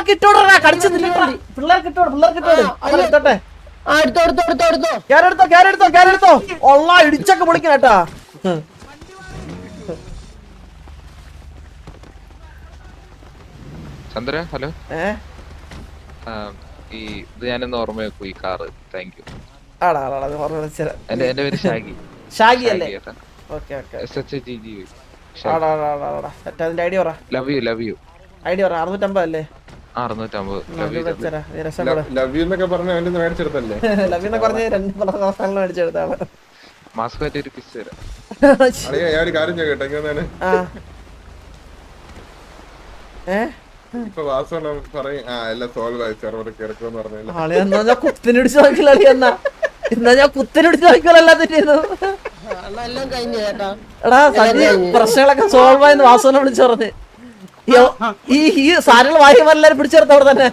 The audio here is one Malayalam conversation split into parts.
പിള്ളേർക്ക് ഇട്ടോടാ കടിച്ചു പിള്ളേർക്ക് ഇട്ടോട് പിള്ളേർക്ക് ഇട്ടോട് അങ്ങനെ ഇട്ടോട്ടെ ആ എടുത്തോ എടുത്തോ എടുത്തോ എടുത്തോ. കേരെടുത്തോ കേരെടുത്തോ കേരെടുത്തോ ഒള്ള ഇടിച്ചൊക്കെ പൊളിക്കണം കേട്ടാ. ചന്ദ്ര ഹലോ? ഈ ഇത് ഞാനൊന്ന് ഓർമ്മ വെക്കും ഈ കാറ്. Thank you. എന്റെ എന്റെ പേര് ഷാഗി. ഷാഗി അല്ലേ? Love you love you ID പറ. അറുന്നൂറ്റമ്പത് അല്ലേ ലവ് ലവ് എന്നൊക്കെ പറഞ്ഞ മേടിച്ചെടുത്തല്ലേ രണ്ട് മേടിച്ചെടുത്താണ് ഒരു കിസ് തരാം. അളിയ ഞാൻ ഒരു കാര്യം ചോദിക്കട്ടെ? ഇങ്ങനെ ആ. ഏ? ഇപ്പൊ വാസവണ്ണം പറയും ആ എല്ലാം സോൾവ് ആയി സെർവർ കിടക്കുമെന്ന് പറഞ്ഞില്ല? ഞാൻ കുത്തിനിടിച്ച് നോക്കില്ല അളി എന്നാ? എന്നാ ഞാൻ കുത്തിനിടിച്ച് നോക്കിയല്ല എടാ പ്രശ്നങ്ങളൊക്കെ സോൾവ് ആയെന്ന് വാസവനെ വിളിച്ചു പറഞ്ഞ്. ഈ ഈ സാധനങ്ങൾ വായിക്കുമ്പോൾ പിടിച്ചെടുത്ത അവിടെ തന്നെ.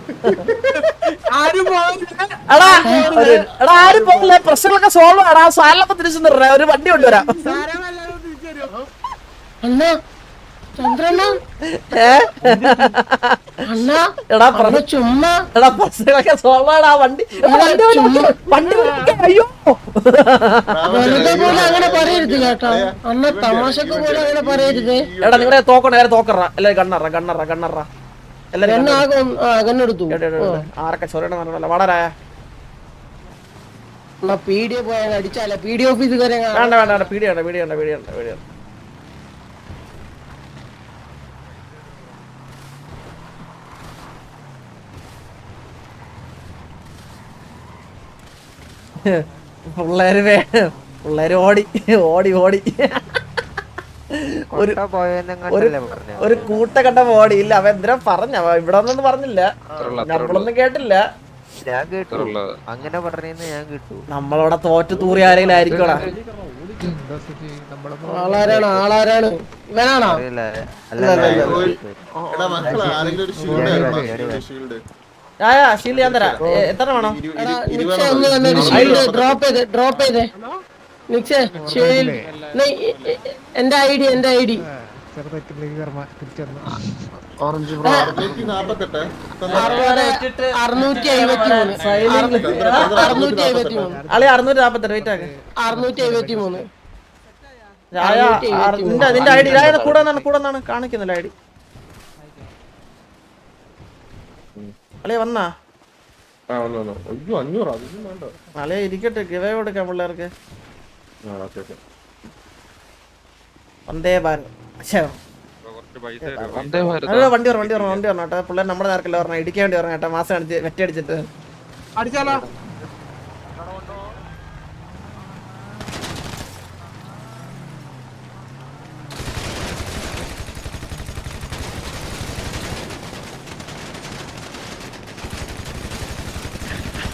എടാ എടാ ആരും പോകില്ല പ്രശ്നങ്ങളൊക്കെ സോൾവ് ആണ്. ആ സാധനമൊക്കെ തിരിച്ചു നിറേ ഒരു വണ്ടി കൊണ്ടുവരാം അണ്ണാ ചന്ദ്രണ്ണ ഏ അണ്ണാ എടാ ചുമ്മാ. എടാ പ്രശ്നങ്ങളൊക്കെ സോൾവ് ആണ് ആ വണ്ടി വണ്ടി അയ്യോ. അങ്ങനെ പറയരുത് കേട്ടോ. അണ്ണ തമാശക്ക് പോലെ അങ്ങനെ പറയരുത്. എടാ നിങ്ങളെ തോക്കണ നേരെ തോക്കറ. എല്ലാരും കണ്ണറ കണ്ണറ കണ്ണറ എല്ലാരും എടാ. ആരൊക്കെ പറഞ്ഞല്ലോ വളരെ അണ്ണാ പി ഡി പോയാൽ അടിച്ചാലേ? പി ഡി ഓഫീസ് വേണ്ട വേണ്ട വേണ്ട. പീടി വേണ്ട പീടി വേണ്ട പീടി വേണ്ട പീടി വേണ്ട പിള്ളേര് വേണം പിള്ളേര് ഓടി ഓടി ഓടി. ഒരു ഒരു ഒരു കൂട്ടക്കട്ട ഓടി ഇല്ല അവ എന്തിനാ പറഞ്ഞ? ഇവിടെ ഒന്നും പറഞ്ഞില്ല. നമ്മളൊന്നും കേട്ടില്ല. ഞാൻ കേട്ടു. അങ്ങനെ പറഞ്ഞെന്ന് ഞാൻ കേട്ടു. നമ്മളവിടെ തോറ്റ് തൂറി ആരെങ്കിലും ആയിരിക്കോടാ ആളാരാണ്? ആളാരാണ്? ഇവനാണോ? അല്ല ആ ഷീൽഡ് ഞാൻ തരാം. എത്ര വേണം? ഡ്രോപ്പ് ചെയ്ത് ഡ്രോപ്പ് ചെയ്തേ. നിക്ഷ ഷീൽഡ് എന്റെ ഐ ഡി എന്റെ ഐ ഡി. അറുന്നൂറ്റി നാപ്പത്തെട്ട് മൂന്ന് അറുന്നൂറ്റി എഴുപത്തി മൂന്ന് അളി അറുന്നൂറ്റി നാപ്പത്തെട്ട് വെയിറ്റ് ആക്ക്. അറുന്നൂറ്റി എഴുപത്തി മൂന്ന് നിന്റെ നിന്റെ ഐ ഡി കൂടെ കൂടെ കാണിക്കുന്നില്ല ഐ ഡി. അളിയ വന്നാ? ആ വന്നു വന്നു. അയ്യോ അഞ്ഞൂറ് അതൊന്നും വേണ്ട. അളിയ ഇരിക്കട്ടെ ഗിവേ കൊടുക്കാം പിള്ളേർക്ക്. വണ്ടി വന്ദേ ഭാരത്. വണ്ടി പറഞ്ഞു വണ്ടി പറഞ്ഞു വണ്ടി പറഞ്ഞു കേട്ടോ. പിള്ളേർ നമ്മുടെ നേരക്കല്ല പറഞ്ഞ? ഇടിക്കാൻ വേണ്ടി പറഞ്ഞു കേട്ടോ. മാസം അടിച്ച് വെറ്റടിച്ചിട്ട്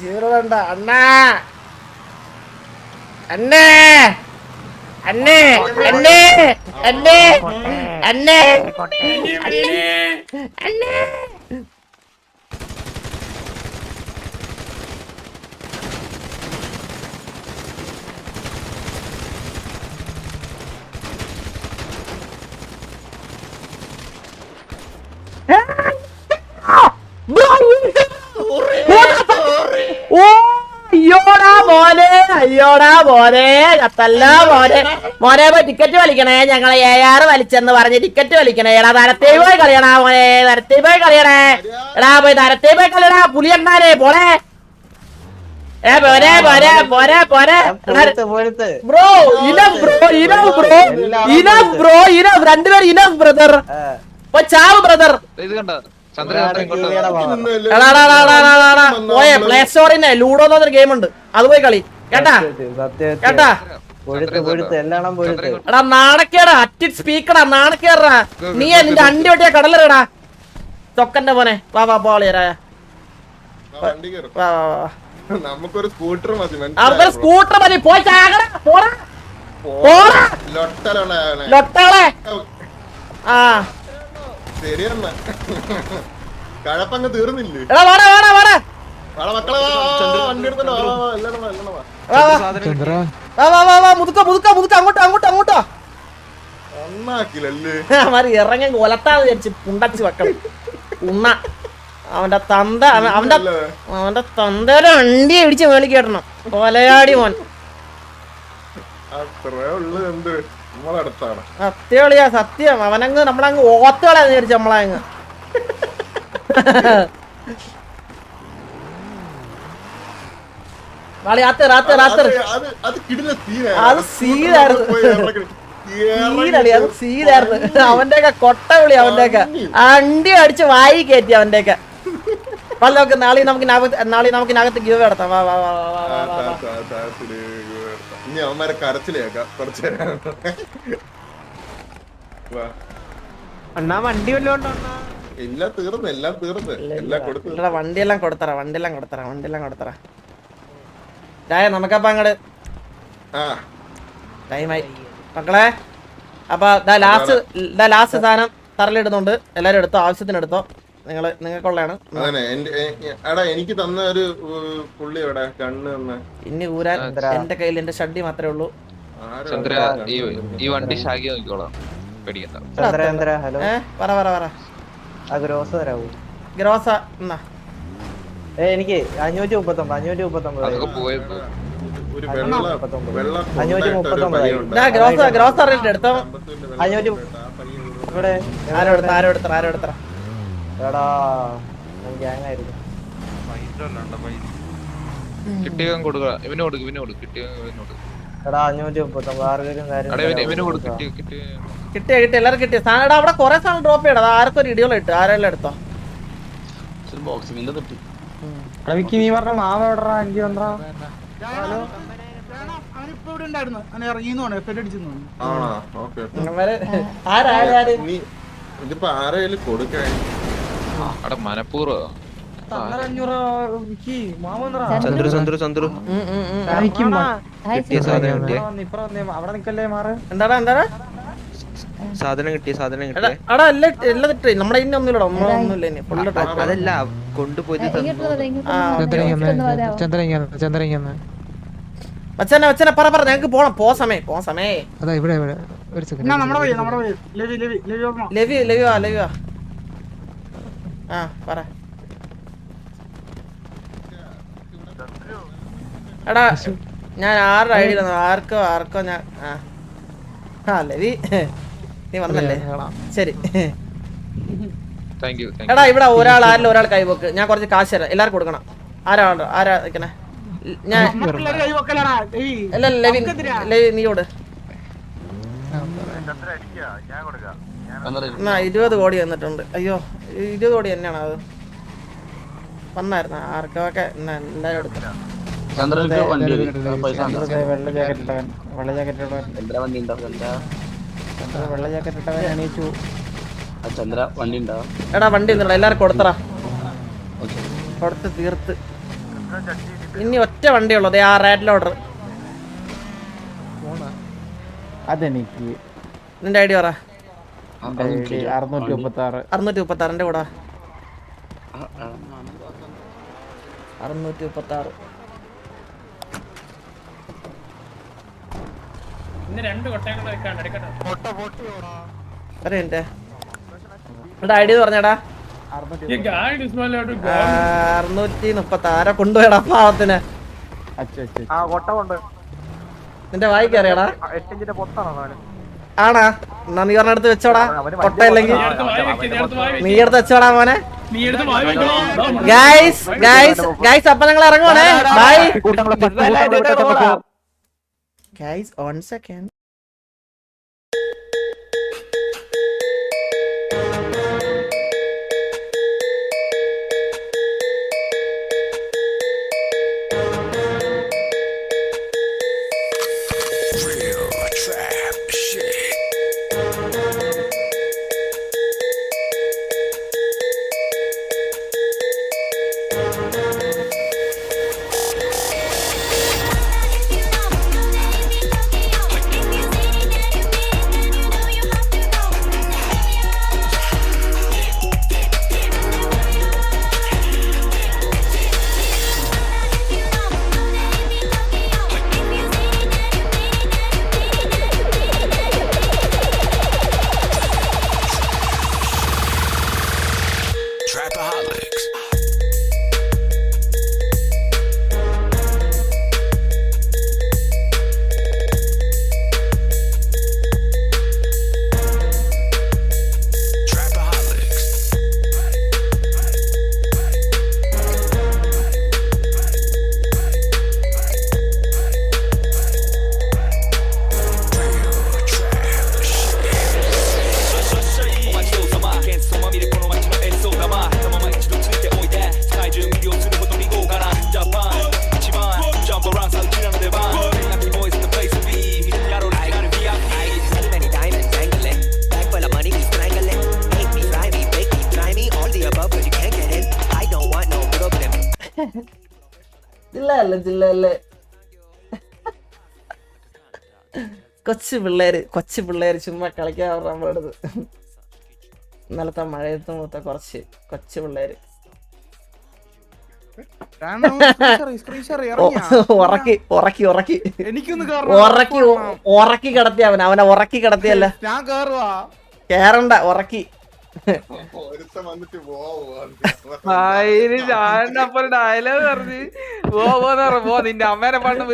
സീറോ വേണ്ട. അണ്ണാ. അണ്ണേ. അണ്ണേ. അണ്ണേ. അണ്ണേ. അണ്ണേ. അണ്ണേ. ഓ അയ്യോടാ മോനെ അയ്യോടാ മോനെ കത്തല്ല മോനെ. മോനെ പോയി ടിക്കറ്റ് വലിക്കണേ. ഞങ്ങളെ ഏഴാറ് വലിച്ചെന്ന് പറഞ്ഞ് ടിക്കറ്റ് വലിക്കണേ. എടാ തരത്തേ പോയി കളിയണാ മോനെ തരത്തേ പോയി കളിയണേ എടാ പോയി തരത്തേ പോയി കളിയടാ പുലി എണ്ണാനേ പോണേ. ഏ പോരെ പോരെ പോരെ പോരെ. Bro enough bro enough bro enough bro enough രണ്ടുപേരും ഇനഫ് ബ്രദർ ചാവ് ബ്രദർ ഇത് കണ്ട? പോയെ പ്ലേ സ്റ്റോറിന്റെ ലൂഡോ എന്നൊരു ഗെയിം ഉണ്ട്. അത് പോയി കളി. കേട്ടാ? കേട്ടാ? എടാ നാണക്കേടാ. അറ്റിറ്റ് സ്പീക്കടാ നാണക്കേടാ. നീ നിന്റെ അണ്ടി ഒട്ടിയ കടലറടാ ചൊക്കന്റെ പോനെ വാ വാ പോളിയരായ നമുക്കൊരു സ്കൂട്ടർ മതി സ്കൂട്ടർ മതി. പോയി ചാകടാ പോടാ. പോടാ. ലൊട്ടകളെ. ആ. ശരിയെന്നാ. കഴപ്പങ്ങ് തീർന്നില്ലേ? എടാ വാടാ വാടാ വാടാ. വാടാ മക്കളെ വാ, വാ, വാ, വണ്ടി എടുത്തോ വാ, വാ, വാ, എല്ലാരും വാ, എല്ലാരും വാ. വാ വാ. വാ വാ വാ വാ മുതുക്ക മുതുക്ക മുതുക്ക അങ്ങോട്ടോ അങ്ങോട്ടോ അങ്ങോട്ടോ ഒന്നാക്കില്ലല്ലേ മാറി ഇറങ്ങി ഒലത്താന്ന് വിചാരിച്ച് പുണ്ടച്ച് വെക്കണം. ഉണ്ണ. അവന്റെ തന്ത അവന്റെ? അവന്റെ തന്തയുടെ വണ്ടി ഇടിച്ച് മേളിൽ കേട്ടണം കൊലയാടി മോൻ. അത്രേ ഉള്ളു എന്ത് സത്യളിയാ സത്യം അവനങ്ങ് നമ്മളങ്ങ് ഓത്തുകളെ വിചാരിച്ചു നമ്മളങ്ങ് അത് സീനായിരുന്നു. സീനായിരുന്നു അവന്റെയൊക്കെ കൊട്ട വിളി അവന്റെയൊക്കെ അണ്ടി അടിച്ച് വായി കയറ്റി അവന്റെയൊക്കെ നമുക്ക് നാളെ നമുക്ക് നാളെ നമുക്ക് നകത്ത് ഗീവ് നടത്താം വാ വാ വാ വാ വാ വാ താ, വാ താ, താ, തിരി, ഇനി അവന്മാരെ കരച്ചിലേക്കാം കുറച്ചു നേരം. അണ്ണാ വണ്ടി വല്ലോണ്ടോ എല്ലാം തീർന്നു എല്ലാം തീർന്നു. എല്ലാം കൊടുത്തു. വണ്ടിയെല്ലാം കൊടുത്തറ വണ്ടിയെല്ലാം കൊടുത്തറ വണ്ടിയെല്ലാം കൊടുത്തറ. രായ നമുക്കപ്പ അങ്ങട്. ആ. ടൈമായി. മക്കളെ അപ്പൊ ദാ ലാസ്റ്റ് ദാ ലാസ്റ്റ് സാധനം തറലിടുന്നുണ്ട് എല്ലാരും എടുത്തോ? ആവശ്യത്തിന് എടുത്തോ നിങ്ങൾ നിങ്ങൾക്കുള്ളതാണ് എടാ എനിക്ക് തന്ന ഒരു പുള്ളി എവിടെ? കണ്ണ് തന്ന. ഇനി ഊരാൻ എന്റെ കയ്യിൽ എന്റെ ഷഡ്ഡി മാത്രമേ ഉള്ളൂ. ആരാ ചന്ദ്ര ഈ ഈ വണ്ടി ഷാഗി നോക്കിക്കോളാം. പേടിക്കണ്ട. ചന്ദ്ര ചന്ദ്ര ഹലോ. പറ പറ പറ. ആ ഗ്രോസ് തരാവൂ. ഗ്രോസ എന്നാ. ഏ എനിക്ക് അഞ്ഞൂറ്റി മുപ്പത്തൊമ്പത് അഞ്ഞൂറ്റി മുപ്പത്തൊമ്പത് പോയത് ഒരു വെള്ള വെള്ള അഞ്ഞൂറ്റി മുപ്പത്തൊമ്പത്. ഗ്രോസ ഗ്രോസ് എടുത്തോ. അഞ്ഞൂറ്റി ഇവിടെ ഇവിടെ ആരോ എടുത്ത ആരോ എടുത്ത ആരോ എടുത്ത എടാ ഗ്യാങ് ആയിരുന്നു. കിട്ടിയവൻ കൊടുക്കുക ഇവന് കൊടുക്കും ഇവന് കൊടുക്കും. കിട്ടിയ ഇവന് കൊടുക്കും. എടാ അഞ്ഞൂറ്റി മുപ്പത്തൊമ്പത് ആർക്കും കാര്യം അവിടെ ഇവന് ഇവന് കൊടുക്കും. കിട്ടിയ കിട്ടിയ. കിട്ടിയ കിട്ടിയ. സാധനം എടാ, അവിടെ കുറെ സാധനം ഡ്രോപ്പ് ചെയ്യണം. ആർക്കും ഒരു ഇടിയോളം ഇട്ട്. ആരെല്ലാം എടുത്തോ? നീ പറഞ്ഞ മാവ എവിടാ എനിക്ക് വന്നാ ഇവന്മാര് ആരായാലും ആര് അവിടെ മനപ്പൂർവം. ചന്ദ്രു ചന്ദ്രു ചന്ദ്രു. കിട്ടിയ സാധനം കിട്ടിയ. അവിടെ നിക്കല്ലേ മാറ്? എന്താടാ എന്താടാ? സാധനം കിട്ടിയ സാധനം കിട്ടിയ. എടാ എല്ലാം എല്ലാം ഇട്ടേ. നമ്മുടെ ഇനി ഒന്നുമില്ലടാ നമ്മളെ ഒന്നുമില്ല ഇനി. ഫുള്ള് അതല്ല കൊണ്ടുപോയി തന്നു വച്ചനെ വച്ചനെ പറ പറ ഞങ്ങക്ക് പോണം. പോ സമയം പോ സമയേ. അതാ ഇവിടെ ഇവിടെ. ഒരു സെക്കൻഡ് നമ്മുടെ വഴി നമ്മുടെ വഴി. ലവി ലെവി ലെവി ലവി ലവി വാ ലെവി വാ. ആ പറ. എടാ ഞാൻ ആരുടെ ഐഡി തന്നു ആർക്കോ ആർക്കോ ഞാൻ ആ. ആ ലവി നീ വന്നല്ലേ? ശരി. എടാ ഇവിടെ ഒരാൾ ആരിലും ഒരാൾ കൈവക്ക് ഞാൻ കുറച്ച് കാശ് തരാം. എല്ലാവർക്കും കൊടുക്കണം. ആരാ? ആരാ നിക്കണേ? ഞാൻ അല്ല ലവി ലവി നീ കൊടു എന്നാ ഇരുപത് കോടി വന്നിട്ടുണ്ട്. അയ്യോ ഇരുപത് കോടി തന്നെയാണ് അത്? വന്നായിരുന്നു? ആർക്കൊക്കെ എടുത്തു? വെള്ള ജാക്കറ്റ് ഇട്ടവൻ. വെള്ള ജാക്കറ്റ് ഇട്ടവൻ. വെള്ള ജാക്കറ്റ് ഇട്ടവൻ എണീച്ചു. എടാ വണ്ടി ഒന്നുമില്ല എല്ലാവർക്കും കൊടുത്തറ കൊടുത്ത് തീർത്ത്. ഇനി ഒറ്റ വണ്ടിയുള്ളൂ ദേ ആ റേഡ് ലോഡർ അതെനിക്ക് നിന്റെ ഐഡിയ പറ. അറുന്നൂറ്റി മുപ്പത്തി ആറിന്റെ കൂടാ. അറുന്നൂറ്റി മുപ്പത്തി ആറ് ഒരു മിനിറ്റ്. ഇവിടെ ഐ ഡി പറഞ്ഞടാ. അറുന്നൂറ്റി മുപ്പത്തി ആരാ കൊണ്ടുപോയടാ പാവത്തിന്? ആ കൊട്ട കൊണ്ട്. നിന്റെ വായിക്കറിയടാ എട്ടിന്റെ എട്ടിഞ്ചിന്റെ പൊത്താണോ ആണാ എന്നാ നീ പറഞ്ഞെടുത്ത് വെച്ചോടാ തൊട്ടല്ലെങ്കിൽ നീ എടുത്ത് വെച്ചോടാ മോനെ ഗൈസ് ഗൈസ് ഗൈസ് അപ്പൊ ഞങ്ങൾ ഇറങ്ങുവാണേ ബൈ ഗൈസ് ഓൺ സെക്കൻഡ് ജില്ലയല്ലേ ജില്ലല്ലേ കൊച്ചു പിള്ളേര് കൊച്ചു പിള്ളേര് ചുമ്മാ കളിക്കാൻ പറഞ്ഞ പാടത് ഇന്നലത്തെ മഴയത്ത് മൂത്ത കുറച്ച് കൊച്ചു പിള്ളേര്. ഉറക്കി ഉറക്കി ഉറക്കി. എനിക്കൊന്ന് ഉറക്കി ഉറക്കി കിടത്തിയ അവൻ അവനെ ഉറക്കി കിടത്തിയല്ല? കേറണ്ട ഉറക്കി. ഞാൻ അപ്പൊ ഡയലോഗ് പറഞ്ഞു. പോ പോന്ന് പറഞ്ഞു. പോ നിന്റെ അമ്മേനെ പണ്ട്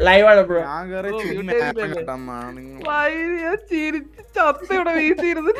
ലൈവാണ് ബ്രോ ഞാൻ കേറി ചിരിച്ച് ചത്ത ഇവിടെ വീട്ടിരുന്നു